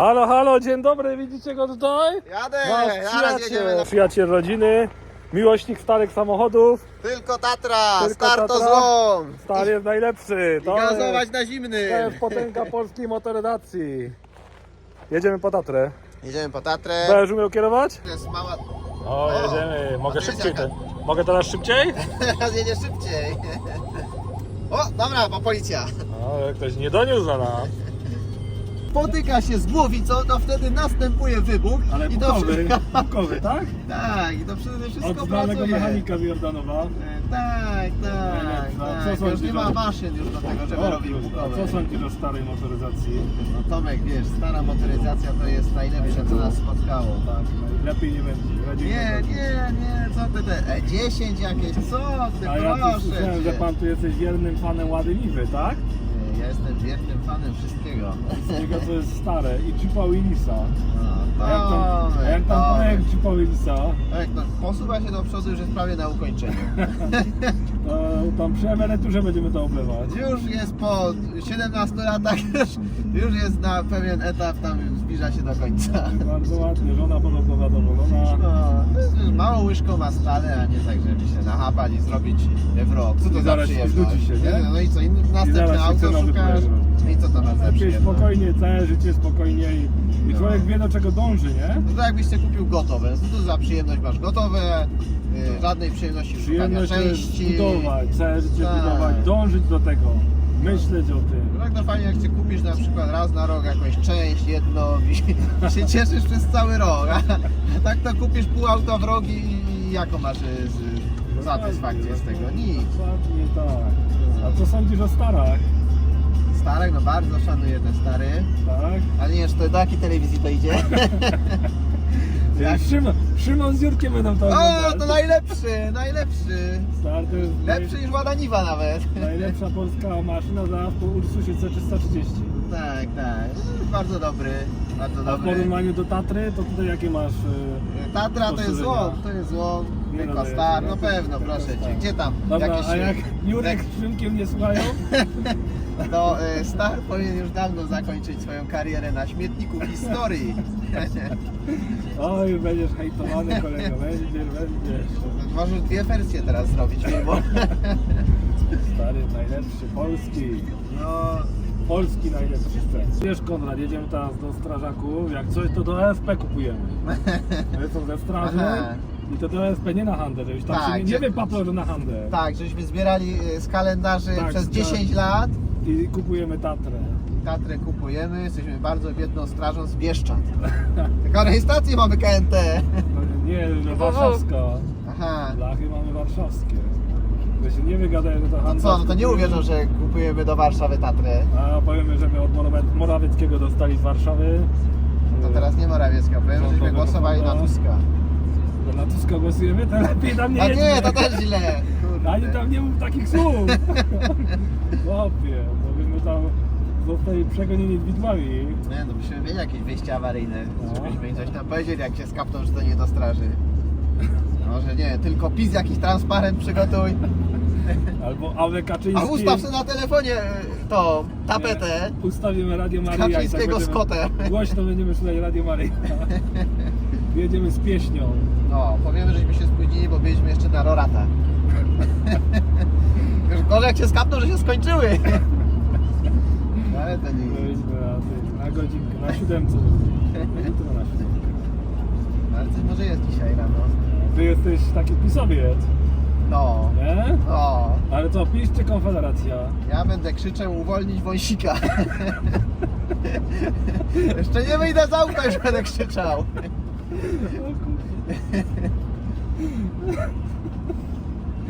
Halo, halo, dzień dobry, widzicie go tutaj? Jadę, Nasz zaraz jedziemy. Na... przyjaciel rodziny, miłośnik starych samochodów. Tylko Tatra, Tylko start to Tatra. złom. Stary jest najlepszy. I To gazować jest, na zimny. to jest potęga polskiej motoryzacji. Jedziemy po Tatrę. Jedziemy po Tatrę. Będziesz umiał kierować? To jest mała... O, jedziemy. Mogę jest szybciej. jaka? Te. Mogę teraz szybciej? Teraz jedzie szybciej. O, dobra, bo policja. O, jak ktoś nie doniósł za nas. Potyka się z głowicą, to wtedy następuje wybuch. Ale I to wszystko... bukowy, tak? Tak, i to wszystko, wszystko Od znanego pracuje. mechanika z Jordanowa. E, Tak, tak, Najlepsza. Co tak. Już sądzisz nie ma o- maszyn już do tego, żeby O, robić a co sądzisz o starej motoryzacji? No Tomek, wiesz, stara motoryzacja to jest najlepsze, co nas spotkało. Tak, lepiej nie będzie. Nie, nie, nie, co ty te E10 jakieś, co ty, A ja tu proszę słyszałem, że cię. pan tu jesteś wiernym fanem Łady Niwy, tak? Jestem wiernym fanem wszystkiego. Wszystkiego co jest stare i Jeepa Willisa. No, A jak tam, a jak tam projekt Jeepa Willisa, no, posuwa się do przodu, już jest prawie na ukończeniu. tam przy emeryturze będziemy to oblewać. Już jest po 17 latach, już, jest na pewien etap, tam zbliża się do końca. Bardzo ładnie, żona podobno zadowolona. No, małą łyżką ma stale, a nie tak, żeby się nachapać i zrobić w rok. Co to I za zaraz przyjemność? się, nie? No i co, inny- zaraz następne się auto szukasz? No i co to za Lepiej przyjemność? spokojnie, całe życie spokojnie i, i No. człowiek wie do czego dąży, nie? No to jakbyś sobie kupił gotowe, co to za przyjemność masz gotowe, y, żadnej przyjemności szukania Przyjemność to jest części. budować, całe życie Tak. budować, dążyć do tego, myśleć o tym. No tak to fajnie jak ty kupisz na przykład raz na rok jakąś część, jedną i się cieszysz przez cały rok, a tak to kupisz pół auta w rok i, i jaką masz y, z, satysfakcję z tego? Nic. Dokładnie tak. A co sądzisz o starach? Starek, no bardzo szanuję te stary, Tak? ale nie czy to do jakiej telewizji to idzie? Jak- Szymon, Szymon z Jurkiem będą to O, oglądać. to najlepszy, najlepszy. Star to jest Lepszy niż Łada Niwa nawet. naj, najlepsza polska maszyna zaraz po Ursusie C330. Tak, tak. Bardzo dobry, bardzo A w dobry. porównaniu do Tatry, to tutaj jakie masz... y, Tatra to jest Spostrzeżenia? złom, to jest złom, Nie tylko nadaje star, się, no pewno, proszę cię. Gdzie tam? Dobra, Jakieś, a jak Jurek z Szymkiem nie słuchają? To e, Star powinien już dawno zakończyć swoją karierę na śmietniku historii. Oj, będziesz hejtowany kolego, będziesz, będziesz. Możesz dwie wersje teraz zrobić filmu. Stary, najlepszy, polski. No, Polski najlepszy sprzęt. Wiesz Konrad, jedziemy teraz do strażaków, jak coś to do ESP kupujemy. To są ze straży Aha. I to do ESP nie na handel, żebyś tam Tak, sobie nie gdzie- wypaplał, że na handel. tak, żeśmy zbierali e, z kalendarzy Tak, przez tak. 10 lat. I kupujemy Tatrę. Tatrę kupujemy, jesteśmy bardzo biedną strażą z Bieszczad. Tylko rejestrację mamy KNT. No Nie, że warszawska. Aha. Blachy mamy warszawskie. Ja się nie wygadają, że to No handel. co, no to nie uwierzą, że kupujemy do Warszawy Tatrę. A powiemy, że my od Morawieckiego dostali z Warszawy. To teraz nie Morawiecka, powiem, żeśmy głosowali na. Tuska. To na Tuska głosujemy, to lepiej tam nie A jedźmy. nie, to też źle. Ani Kurde. tam nie mów takich słów. Chłopie, bo byśmy tam zostali przegonieni widłami. Nie, no musimy mieć jakieś wyjście awaryjne, No. żebyśmy im coś tam powiedzieli, jak się skapną, że to nie do straży. Może nie, tylko PiS jakiś transparent przygotuj. Albo Awe Kaczyński. A ustaw sobie na telefonie e, tą tapetę. Ustawimy Radio Maryja i tak Kaczyńskiego z będziemy- kotem. Głośno będziemy słuchać Radio Maryja. Jedziemy z pieśnią. No, powiemy, żeśmy się spóźnili, bo byliśmy jeszcze na Rorata. Już gorzej jak się skapną, że się skończyły. No, Ale to nie... Byliśmy na, tej- na godzinkę, na siódemce. Jutro na siódemkę. Ale coś może jest dzisiaj rano. Ty jesteś taki pisowiec, No, nie? no. Ale co, PiS czy Konfederacja? Ja będę krzyczał uwolnić wąsika. Jeszcze nie wyjdę z auta, już będę krzyczał.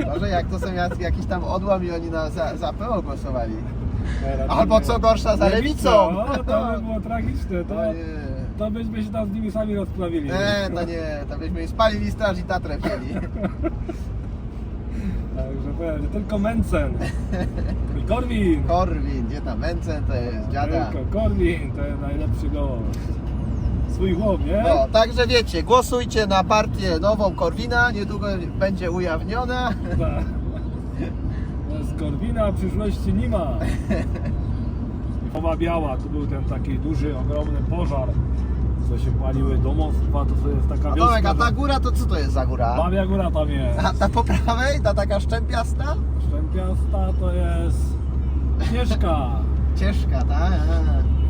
Może jak to są jak- jakiś tam odłam i oni na, za, za PO głosowali. Albo co gorsza za lewicą. No, to by było tragiczne. To, To nie. to byśmy się tam z nimi sami rozprawili. Nie, to nie, to byśmy spalili straż i Tatrę wzięli. Także powiem, że tylko Mencen. I Korwin. Korwin, gdzie tam Mencen, to jest dziada. Tylko Korwin to jest najlepszy gość. Swój chłop, nie? No, także wiecie, głosujcie na partię nową Korwina, niedługo będzie ujawniona. Tak. Z Korwina przyszłości nie ma. Nowa Biała, tu był ten taki duży, ogromny pożar, co się paliły domostwa, to, jest taka A Tomek, a wioska. ta góra to co to jest za góra? Babia Góra tam jest. A ta po prawej, ta taka szczępiasta? Szczępiasta to jest ścieżka. Ciężka, tak?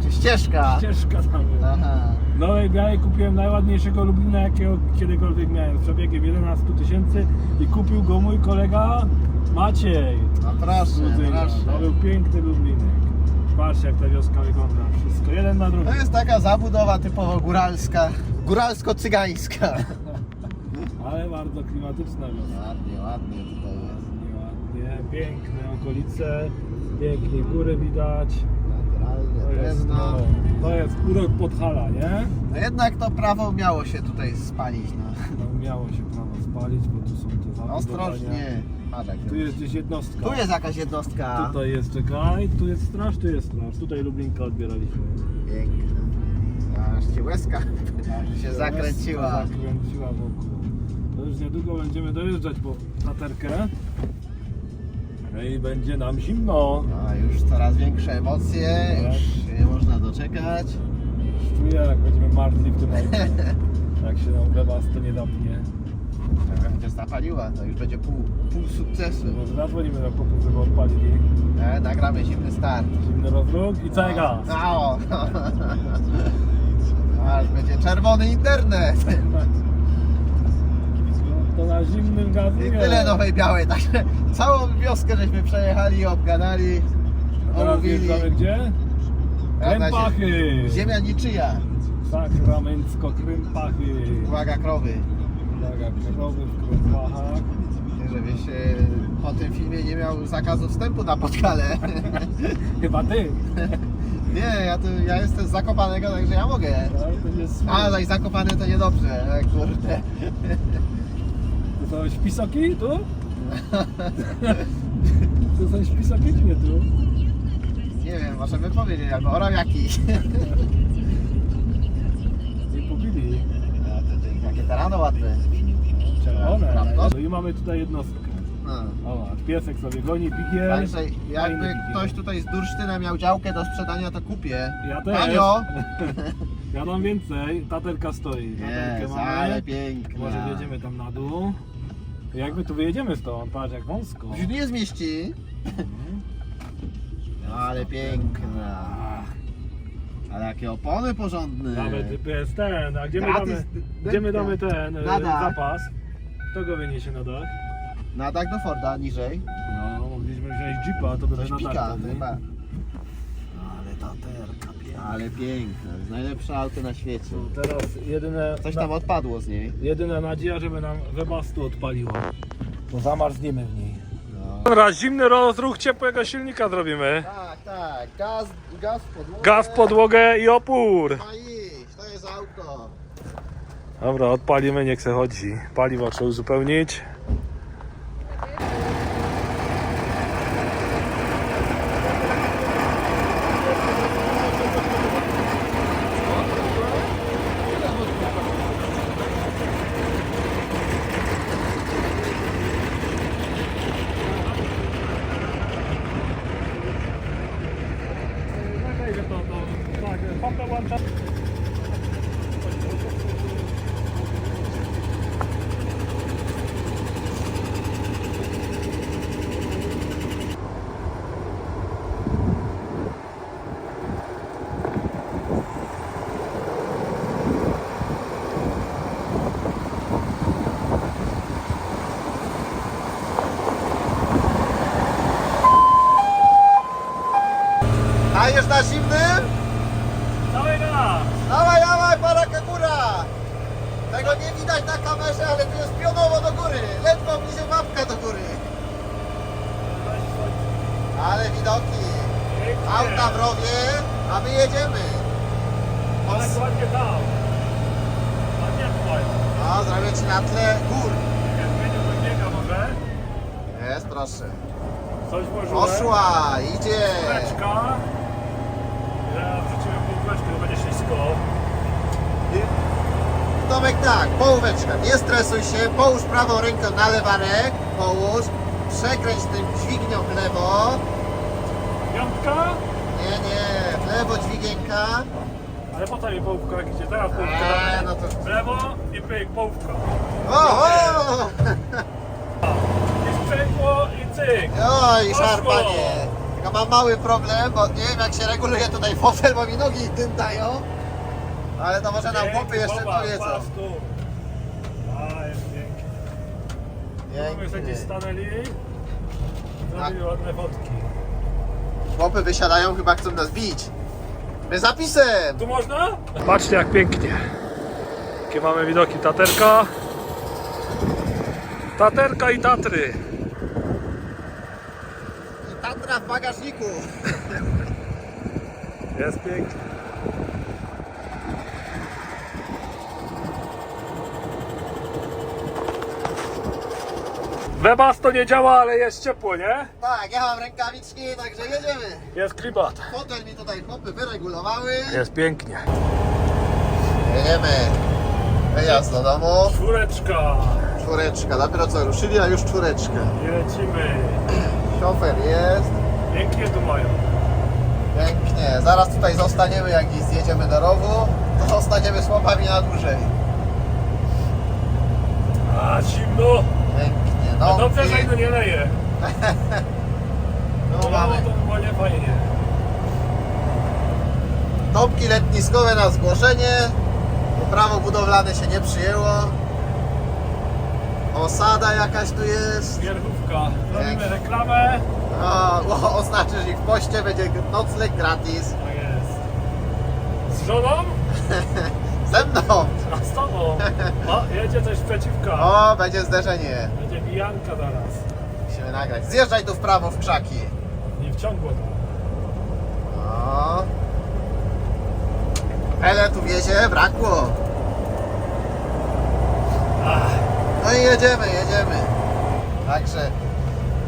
Czy ścieżka? Ścieżka tam jest. Aha. W Nowej Białej kupiłem najładniejszego Lublina, jakiego kiedykolwiek miałem, z przebiegiem 11 tysięcy i kupił go mój kolega Maciej. No proszę, z Ludzyna. To proszę. był piękny Lublinek. Patrzcie jak ta wioska wygląda. Wszystko jeden na drugim. To jest taka zabudowa typowo góralska, góralsko-cygańska. Ale bardzo klimatyczna wioska. Ładnie, ładnie tutaj jest. Ładnie, ładnie, piękne okolice, pięknie góry widać. To jest, drewno. no, to jest urok Podhala, nie? No jednak to prawo miało się tutaj spalić, no. No, miało się prawo spalić, bo tu są te zabudowania. Ostrożnie. Jak Tu jest gdzieś jednostka. Tu jest jakaś jednostka. Tutaj jest, czekaj, tu jest straż, tu jest straż. Tutaj Lublinka odbieraliśmy. Piękna. Aż ci łezka się zakręciła. Zakręciła wokół. To już niedługo będziemy dojeżdżać po taterkę. No i będzie nam zimno. No, już coraz większe emocje, Tak. już nie można doczekać. Już czuję, jak będziemy martwi w tym aucie. Jak się nam webas to nie dopnie. Jak będzie zapaliła, to już będzie pół, pół sukcesu. Może zadzwonimy na chłopów, żeby odpalili. E, nagramy zimny start. Zimny rozruch i cały gaz. No. Aż będzie czerwony internet. To na zimnym gazu I tyle nowej białej. Także całą wioskę żeśmy przejechali, obgadali, Teraz omówili. wjeżdżamy gdzie? Krępachy! Ziemia niczyja. Sakramencko-Krępachy. Uwaga krowy. Uwaga, krowy w Krępachach. Żebyś e, po tym filmie nie miał zakazu wstępu na Podkale. Chyba ty. Nie, ja, tu, ja jestem z Zakopanego, także ja mogę. Ale to jest A, zaś Zakopane to niedobrze, e, kurde. To są śpisoki tu? To są śpisoki czy nie tu? Nie wiem, możemy powiedzieć, albo orawiaki. Nie pobili. A, to, to, jakie te rano ładne. Czerwone. No i mamy tutaj jednostkę. No. O, piesek sobie goni, pigiel. Także Fajny jakby pigiel. ktoś tutaj z Dursztyna miał działkę do sprzedania, to kupię. Ja też. Tanio! Ja dam więcej. Taterka stoi. Taterkę Jest, mamy. ale piękna. Może wjedziemy tam na dół. Jak my tu wyjedziemy stąd? Patrz jak wąsko. Już nie zmieści. Ale piękna. Ale jakie opony porządne. Nawet jest ten, a gdzie my Gratis damy, gdzie my damy ten e, Na dach. zapas? Kto go wyniesie na dach? Na dach do Forda, niżej. No, mogliśmy wziąć jeepa, to by Coś na pika dach chyba. Ale piękna. Najlepsze auto na świecie. Teraz jedyne, Coś na, tam odpadło z niej. jedyna nadzieja, żeby nam webastu odpaliło. Bo zamarzniemy w niej. No. Dobra, zimny rozruch ciepłego silnika zrobimy. Tak, tak. Gaz, gaz w podłogę. Gaz w podłogę i opór. Ma iść. To jest auto. Dobra, odpalimy, niech se chodzi. Paliwo trzeba uzupełnić. Dajesz na zimnym? Dawaj gaz! Dawaj, dawaj, paraka góra! Tego nie widać na kamerze, ale tu jest pionowo do góry. Ledwo bliżej mapka do góry. Ale widoki. Auta w rowie, a my jedziemy. Ale ładnie tam. No, zrobię ci na tle gór. Jest, proszę. Coś poszło. Poszła, idzie. Ja wrzuciłem półeczkę, to będzie ślisko. Tomek tak, połóweczka, nie stresuj się, połóż prawą rękę na lewarek, połóż, przekręć tym dźwignią w lewo, Piątka. nie, nie, lewo dźwigienka. Ale po co mi połówka jak idzie? Teraz połówka. Eee, no to... W lewo i pyk, połówka. O, o! I sprzęgło i cyk. Oj, Poszło. szarpanie. Tylko mam mały problem, bo nie wiem jak się reguluje tutaj fofel, bo mi nogi dym dają. Ale to może nam chłopy jeszcze powiedzą. A, jest pięknie. Tu my sobie gdzieś stanęli. Tak. Zrobili ładne fotki. Chłopy wysiadają, chyba chcą nas bić. My zapisem! Tu można? Patrzcie jak pięknie. Jakie mamy widoki. Taterka. Taterka i Tatry. I Tatra w bagażniku. Jest pięknie. Webas to nie działa, ale jest ciepło, nie? Tak, ja mam rękawiczki, także jedziemy. Jest klimat. Fotel mi tutaj chłopy wyregulowały. Jest pięknie. Jedziemy. Wyjazd do domu. Czwóreczka. Czwóreczka, dopiero co ruszyli, a już czwóreczka. I lecimy. Szofer jest. Pięknie tu mają. Pięknie. Zaraz tutaj zostaniemy, jak i zjedziemy do rowu, to zostaniemy z chłopami na dłużej. A, zimno. Pięknie. No No, dobrze, że no nie leje. no No mamy to było nie fajnie. topki letniskowe na zgłoszenie. Prawo budowlane się nie przyjęło. Osada jakaś tu jest. Wierchówka. Robimy Pięknie. reklamę. O, o, oznaczysz ich w poście, będzie nocleg gratis. Tak jest. Z żoną? Ze mną. A z tobą. O, jedzie coś przeciwka. O, będzie zderzenie. Mijanka zaraz. Musimy nagrać. Zjeżdżaj tu w prawo w krzaki. Nie wciągło to. O. Ele tu wiezie, brakło. Ach, No i jedziemy, jedziemy. Także,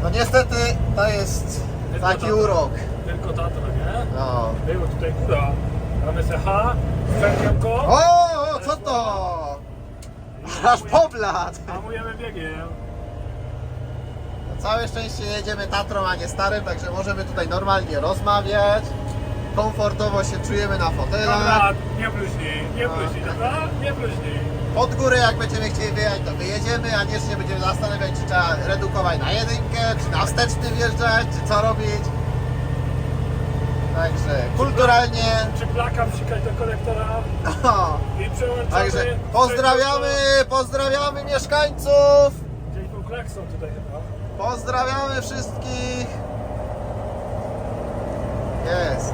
no niestety to jest Tylko taki Tatra. urok. tylko Tatra, nie? No. Było tutaj góra. Mamy CH, Ferkiemko. O, o, co to? Aż poblat. Hamujemy biegiem. Całe szczęście jedziemy Tatrą, a nie starym, także możemy tutaj normalnie rozmawiać. Komfortowo się czujemy na fotelach. Dobra, nie bluźnij, nie bluźnij, dobra? Nie bluźnij. Pod górę jak będziemy chcieli wyjechać, to wyjedziemy, a nie się będziemy zastanawiać, czy trzeba redukować na jedynkę, czy na wsteczny wjeżdżać, czy co robić. Także kulturalnie. Czy plaka wsikać do konektora O, i przełączamy. także pozdrawiamy, pozdrawiamy mieszkańców. Gdzieś był klakson tutaj chyba. Pozdrawiamy wszystkich. Jest.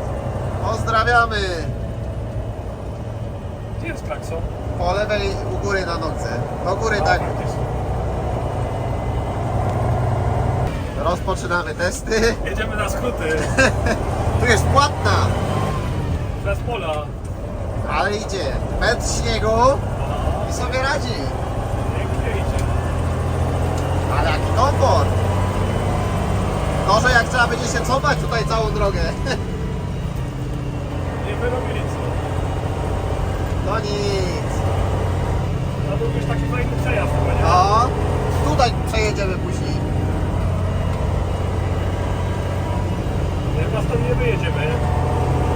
Pozdrawiamy. Gdzie jest klakson? Po lewej u góry na nodze. Do góry tak. Rozpoczynamy testy. Jedziemy na skróty. Tu jest płatna, Bez pola. ale idzie. Metr śniegu i sobie radzi. pięknie idzie. Ale jaki komfort. Gorzej jak trzeba będzie się cofać tutaj całą drogę. Nie wyrobili co. No nic. To był już taki fajny przejazd chyba, nie? No, tutaj przejedziemy później. Chyba stąd nie wyjedziemy.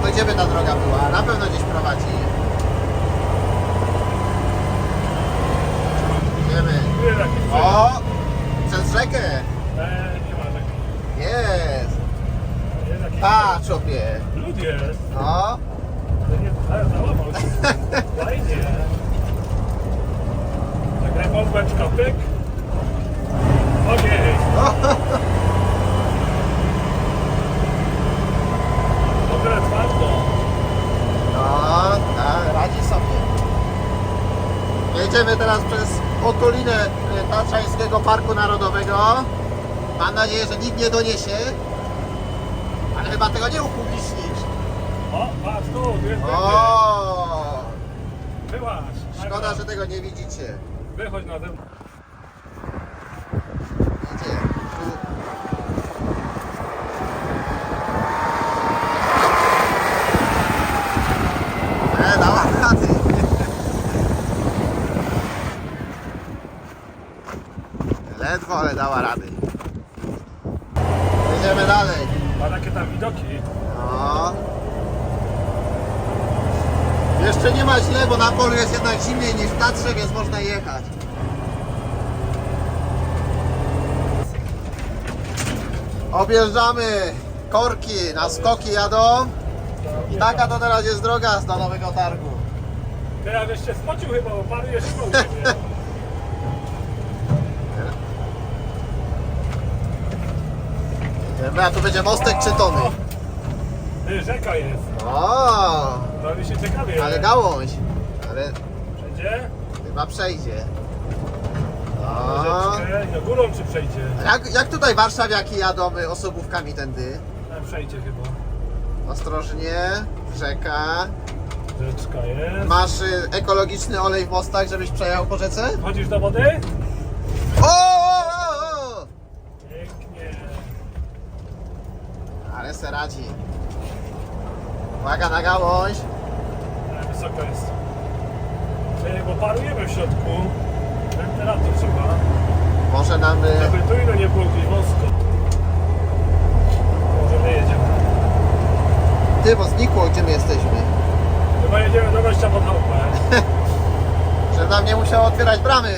To gdzie by ta droga była? Na pewno gdzieś prowadzi. Idziemy. Przejazd. O! Rzekę. E, nie ma rzeki. Jest. Jest jakiś Patrz opie. Lud jest. No. To nie, ale załamał się. Fajnie. Czekaj, bombeczka, pyk. Ogień. Dobre, twardo. No, tak, radzi sobie. Jedziemy teraz przez okolinę y, Tatrzańskiego Parku Narodowego. Mam nadzieję, że nikt nie doniesie. Ale chyba tego nie upublicznisz. O, patrz tu, tu jest. O! Szkoda, że tego nie widzicie. Wychodź na zewnątrz. Idzie. Tu. E, dała rady. Ledwo, ale dała rady. Jedziemy dalej. Ma takie tam widoki. No. Jeszcze nie ma źle, bo na polu jest jednak zimniej niż w Tatrze, więc można jechać. Objeżdżamy korki, na skoki jadą. I taka to teraz jest droga z do Nowego Targu. Teraz jeszcze spocił chyba, bo pary jeszcze ciebie. A tu będzie mostek czy tony? Rzeka jest. O, To mi się ciekawie. ale gałąź. Ale Przejdzie? chyba przejdzie. No górą czy przejdzie? Jak, jak tutaj warszawiaki jadą y, osobówkami tędy? E, Przejdzie chyba. Ostrożnie, rzeka. Rzeczka jest. Masz y, ekologiczny olej w mostach, żebyś przejechał po rzece? Chodzisz do wody? O, o, o, o! Pięknie. Ale se radzi. Uwaga na gałąź. E, Wysoko jest. Ty, bo parujemy w środku. Wentylator trzeba. Może nam... Żeby tu ino nie było gdzieś wąsko. Może my jedziemy. Ty, bo znikło, gdzie my jesteśmy. Chyba jedziemy do gościa pod chałupę. Że nam nie musiał otwierać bramy.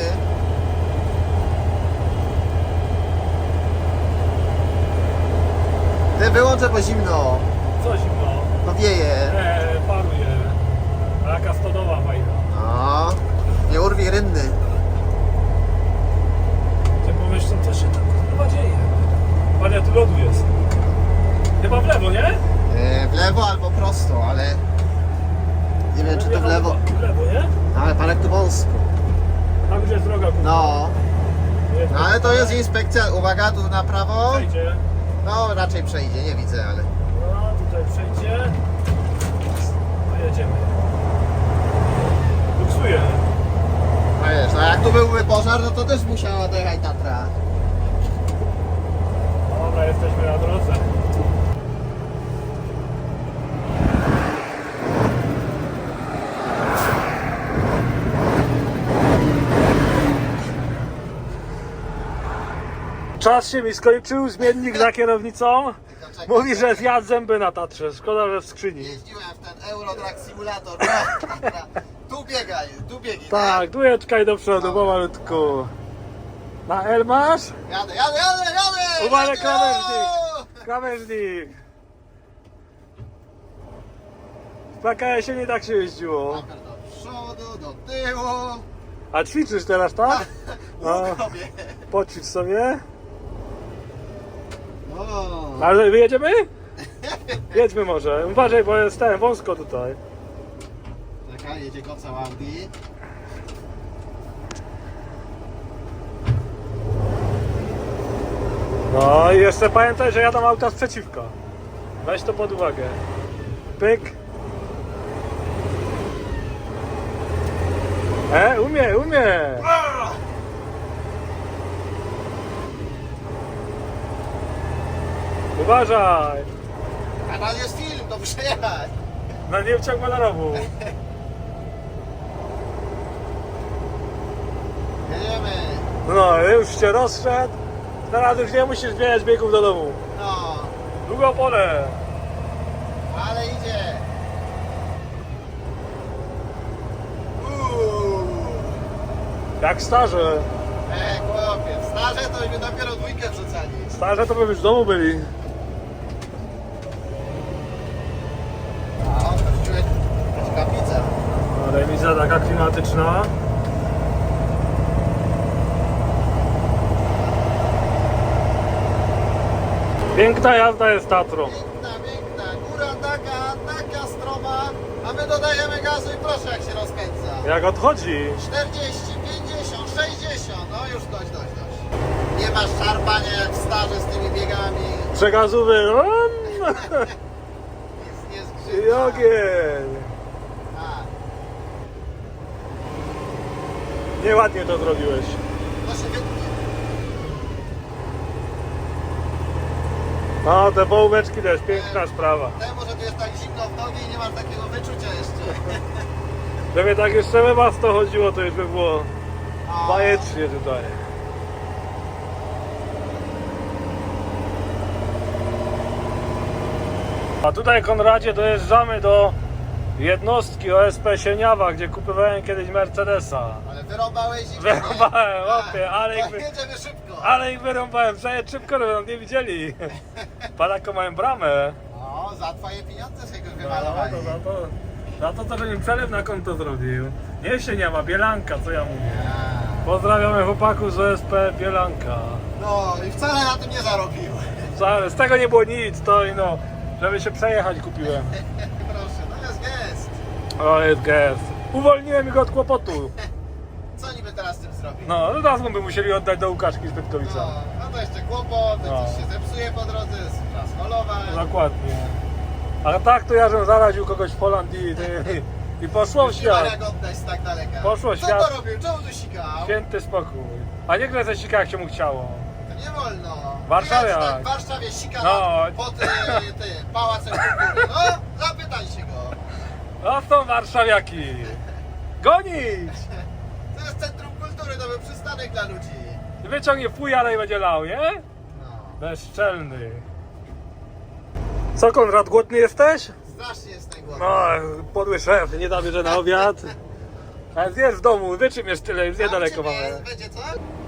Ty, wyłączę, bo zimno. Co zimno? No wieje. E, paruje. A jaka stodowa fajna. No, nie urwij rynny. Ty pomyślą, co się tam chyba dzieje. Panie, tu lodu jest. Chyba w lewo, nie? E, w lewo albo prosto, ale nie wiem czy to w lewo. W lewo, nie? Ale parek tu wąsko. Tam już jest droga. kurwa. No, no ale to jest inspekcja. Uwaga, tu na prawo. Przejdzie. No raczej przejdzie, nie widzę, ale. No, tutaj przejdzie. No jedziemy. Buksuje. No wiesz, no jak tu byłby pożar, no to też musiała dojechać Tatra. Dobra, jesteśmy na drodze. Czas się mi skończył, zmiennik za kierownicą. Mówi, że zjadł zęby na tatrze. Szkoda, że w skrzyni. Jeździłem w ten Eurotrack Simulator. tu biegaj, tu biegi. Tak, dujeczkaj do przodu, pomalutku. Na L masz? Jadę, jadę, jadę, jadę! Jadę! krawężnik. Krawężnik. W PKS-ie nie tak się jeździło. Najpierw do przodu, do tyłu. A ćwiczysz teraz, tak? No. Łuk robię. Poćwicz sobie. Ale wyjedziemy? Jedźmy może. Uważaj, bo jest ten, wąsko tutaj. Czekaj, jedzie koca Audi. No i jeszcze pamiętaj, że jadą auta sprzeciwka. Weź to pod uwagę. Pyk. E, umie, umie. Uważaj. A tam jest film, to przejechać. Na nie wciągła na rowu. Jedziemy. No, już się rozszedł. Teraz już nie musisz zmieniać biegów do domu. No, Długo pole. ale idzie. Uuu. Jak starze. E, chłopiec, starze to by dopiero dwójkę wrzucali. Starze to by już w domu byli. A on wrzuciłeś jakaś kaplica. No, remiza taka klimatyczna. Piękna jazda jest Tatrą. Piękna, piękna, góra taka, taka stroma, a my dodajemy gazu i proszę jak się rozpędza. Jak odchodzi. 40, 50, 60, no już dość, dość, dość. Nie masz szarpania jak w starze z tymi biegami. Przegazówy. Nic nie zgrzyta. I ogień. Nieładnie to zrobiłeś. No, te połóweczki też piękna sprawa. Temu, że tu jest tak zimno w nogi i nie masz takiego wyczucia jeszcze. Gdyby tak jeszcze we was to chodziło, to już by było O, bajecznie tutaj. A tutaj, Konradzie, dojeżdżamy do jednostki OSP Sieniawa, gdzie kupowałem kiedyź Mercedesa. Ale wyrąbałeś ich? Wyrąbałem, nie? opie, ale Tak, jakby- Jedziemy szybko. Ale ich wyrąbałem, przejedź szybko, żeby nam nie widzieli. Palaką mają bramę. No, za twoje pieniądze sobie go No, wymalowali. to, za to, za to, to żebym przelew na konto zrobił. Nie Sieniawa, Bielanka, co ja mówię. Pozdrawiamy chłopaków z OSP Bielanka. No i wcale na tym nie zarobił. Za- Z tego nie było nic, to i no, żeby się przejechać kupiłem. Proszę, no jest gest. O, jest gest. Uwolniłem go od kłopotu. Co niby teraz z tym zrobić? No, no teraz by musieli oddać do Łukaszki z No, Pytkowica. no to jeszcze kłopot, No. coś się zepsuje po drodze, trzeba scholować. Dokładnie. Ale tak to ja, żem zaraził kogoś w Holandii ty, i poszło w świat. jak oddać z tak daleka. Poszło Co świat. to robił? Czemu tu sikał? Święty spokój. A nie grę ze sika, jak się mu chciało. To nie wolno. Warszawiak. Jak tak w Warszawie sika No. no. pod ty, pałacem kultury. No, zapytaj się go. No są warszawiaki. Gonić! To jest centrum kultury, nowy przystanek dla ludzi. Wyciągnie fujara i będzie lał, nie? No, Bezczelny. Co Konrad, głodny jesteś? strasznie jest ten głos. No, podły szef, nie da bierze na obiad. Ale zjedz w domu, wyczym jest tyle, już niedaleko mamy. Będzie co?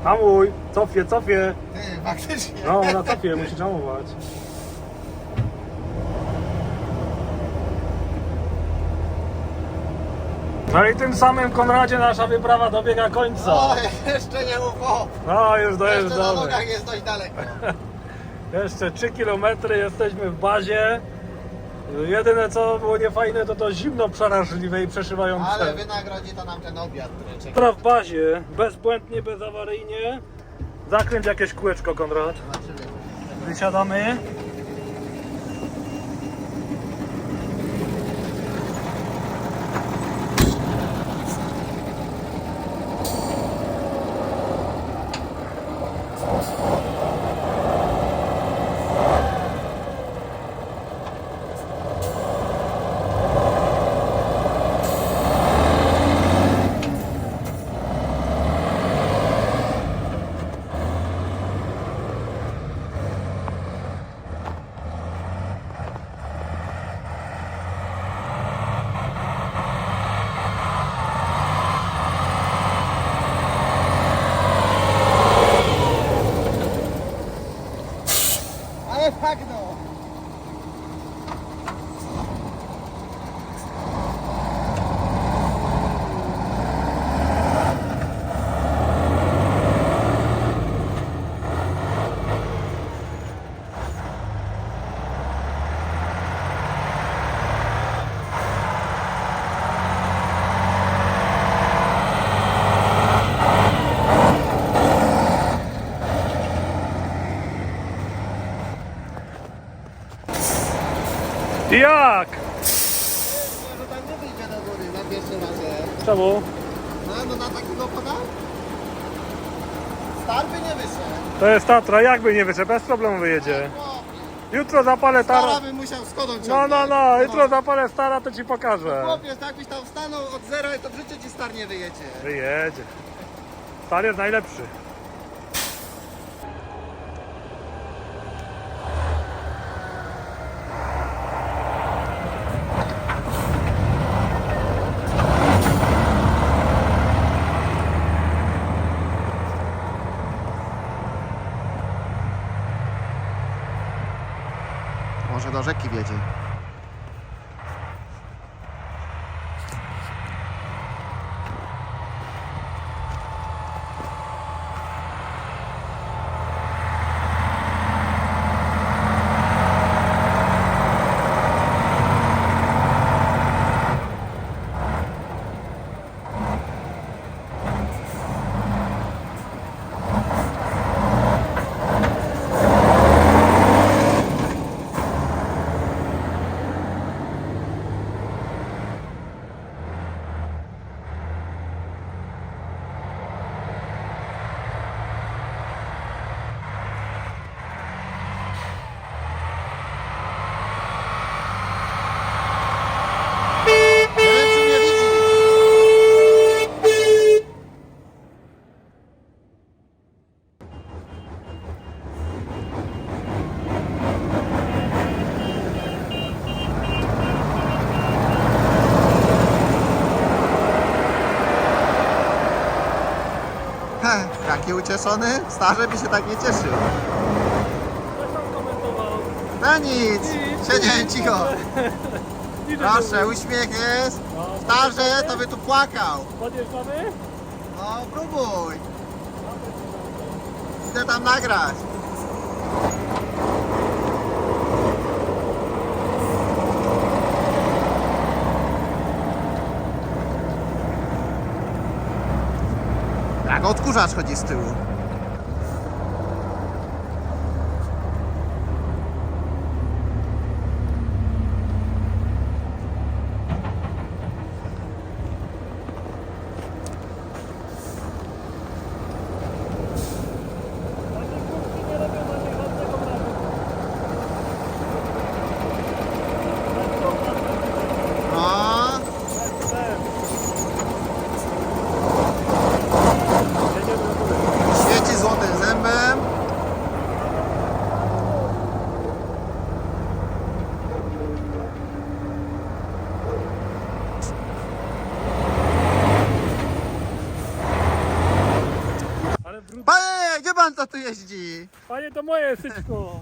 Hamuj, cofie, cofie. Ty, faktycznie. No, na cofie, musisz hamować. No i tym samym Konradzie nasza wyprawa dobiega końca. O, jeszcze nie ufo. No, już Jeszcze na dojeżdżamy. nogach jest dość daleko. Jeszcze 3 km jesteśmy w bazie. Jedyne co było niefajne to to zimno przerażliwe i przeszywające. Ale wynagrodzi to nam ten obiad, który czeka. Dobra w bazie, bezbłędnie, bezawaryjnie. Zakręć jakieś kółeczko, Konrad. Wysiadamy. Ale fakt no. Jak? Może tam nie wyjdzie do góry na pierwszy raz. Czemu? No, no na takiego podał? Starby nie wyszedł. To jest Tatra, jakby nie wyszedł, bez problemu wyjedzie. Jutro zapalę Stara tara. by musiał skodą No, no, no, jutro zapalę stara, to ci pokażę. Chłopiec, jakbyś tam stanął od zera, to w życiu ci star nie wyjedzie. Wyjedzie. Star jest najlepszy. Może Taki ucieszony? Stary by się tak nie cieszył. Komentował. No nic, siedziałem cicho. Proszę, uśmiech jest. Starze, to by tu płakał. Podjeżdżamy? No, próbuj. Idę tam nagrać. Odkurzacz chodzi z tyłu. Takie kubki nie robią na tych żadnego wrażenia. No, Jedziemy do góry. świeci złotym zębem. Ale brud... Panie, gdzie pan to tu jeździ? Panie, to moje syczko.